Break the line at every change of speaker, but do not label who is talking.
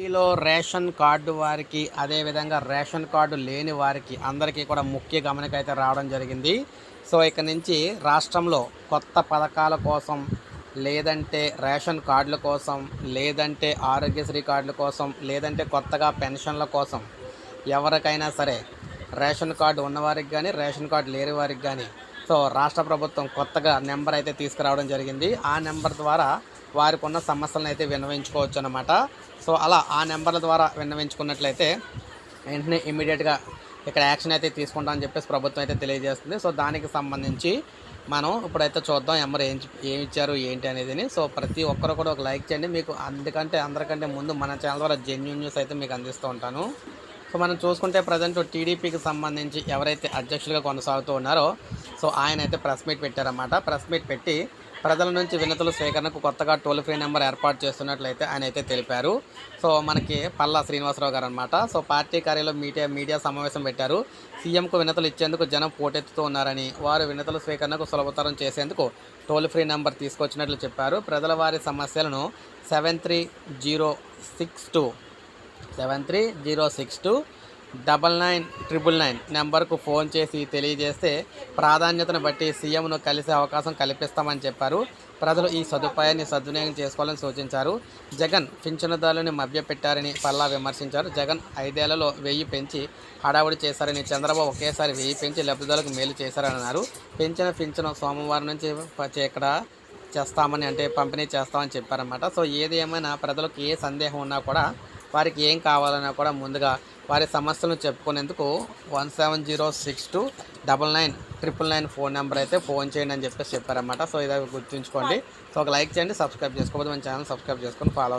ఏపీలో ration card వారికి అదేవిధంగా రేషన్ కార్డు లేని వారికి అందరికీ కూడా ముఖ్య గమనిక అయితే రావడం జరిగింది. సో ఇక నుంచి రాష్ట్రంలో కొత్త పథకాల కోసం లేదంటే రేషన్ కార్డుల కోసం లేదంటే ఆరోగ్యశ్రీ కార్డుల కోసం లేదంటే కొత్తగా పెన్షన్ల కోసం ఎవరికైనా సరే రేషన్ కార్డు ఉన్నవారికి కానీ రేషన్ కార్డు లేని వారికి కానీ సో రాష్ట్ర ప్రభుత్వం కొత్తగా నెంబర్ అయితే తీసుకురావడం జరిగింది. ఆ నెంబర్ ద్వారా వారికి ఉన్న సమస్యలను అయితే విన్నవించుకోవచ్చు అనమాట సో అలా ఆ నెంబర్ల ద్వారా విన్నవించుకున్నట్లయితే వెంటనే ఇమీడియట్గా ఇక్కడ యాక్షన్ అయితే తీసుకుంటామని చెప్పేసి ప్రభుత్వం అయితే తెలియజేస్తుంది. సో దానికి సంబంధించి మనం ఇప్పుడైతే చూద్దాం ఎవరు ఏం ఏమి ఇచ్చారు ఏంటి అనేది సో ప్రతి ఒక్కరు కూడా ఒక లైక్ చేయండి. మీకు అందుకంటే అందరికంటే ముందు మన ఛానల్ ద్వారా జెన్యున్ న్యూస్ అయితే మీకు అందిస్తూ ఉంటాను. సో మనం చూసుకుంటే ప్రజెంట్ టీడీపీకి సంబంధించి ఎవరైతే అధ్యక్షులుగా కొనసాగుతూ ఉన్నారో సో ఆయన అయితే ప్రెస్ మీట్ పెట్టారన్నమాట. ప్రెస్ మీట్ పెట్టి ప్రజల నుంచి వినతుల సేకరణకు కొత్తగా టోల్ ఫ్రీ నెంబర్ ఏర్పాటు చేస్తున్నట్లయితే ఆయన అయితే తెలిపారు. సో మనకి పల్లా శ్రీనివాసరావు గారు అనమాట సో పార్టీ కార్యాలయంలో మీడియా మీడియా సమావేశం పెట్టారు. సీఎంకు వినతులు ఇచ్చేందుకు జనం పోటెత్తుతూ ఉన్నారని వారు వినతుల స్వీకరణకు సులభతరం చేసేందుకు టోల్ ఫ్రీ నెంబర్ తీసుకొచ్చినట్లు చెప్పారు. ప్రజల వారి సమస్యలను seven three zero six two seven three zero six two double nine triple nine నెంబర్కు ఫోన్ చేసి తెలియజేస్తే ప్రాధాన్యతను బట్టి సీఎంను కలిసే అవకాశం కల్పిస్తామని చెప్పారు. ప్రజలు ఈ సదుపాయాన్ని సద్వినియోగం చేసుకోవాలని సూచించారు. జగన్ పింఛనుదారులను మభ్యపెట్టారని పల్లా విమర్శించారు. జగన్ ఐదేళ్ళలో వెయ్యి పెంచి హడావుడి చేశారని చంద్రబాబు ఒకేసారి వెయ్యి పెంచి లబ్ధిదారులకు మేలు చేశారని అన్నారు పెంచిన పింఛను సోమవారం నుంచి ఇక్కడ చేస్తామని అంటే పంపిణీ చేస్తామని చెప్పారన్నమాట. సో ఏది ఏమైనా ప్రజలకు ఏ సందేహం ఉన్నా కూడా వారికి ఏం కావాలన్నా కూడా ముందుగా వారి సమస్యలను చెప్పుకునేందుకు one seven zero six two double nine triple nine phone number అయితే ఫోన్ చేయండి అని చెప్పేసి చెప్పారన్నమాట. సో ఇది గుర్తుంచుకోండి. సో ఒక లైక్ చేయండి సబ్స్క్రైబ్ చేసుకోకపోతే మన ఛానల్ సబ్స్క్రైబ్ చేసుకొని ఫాలో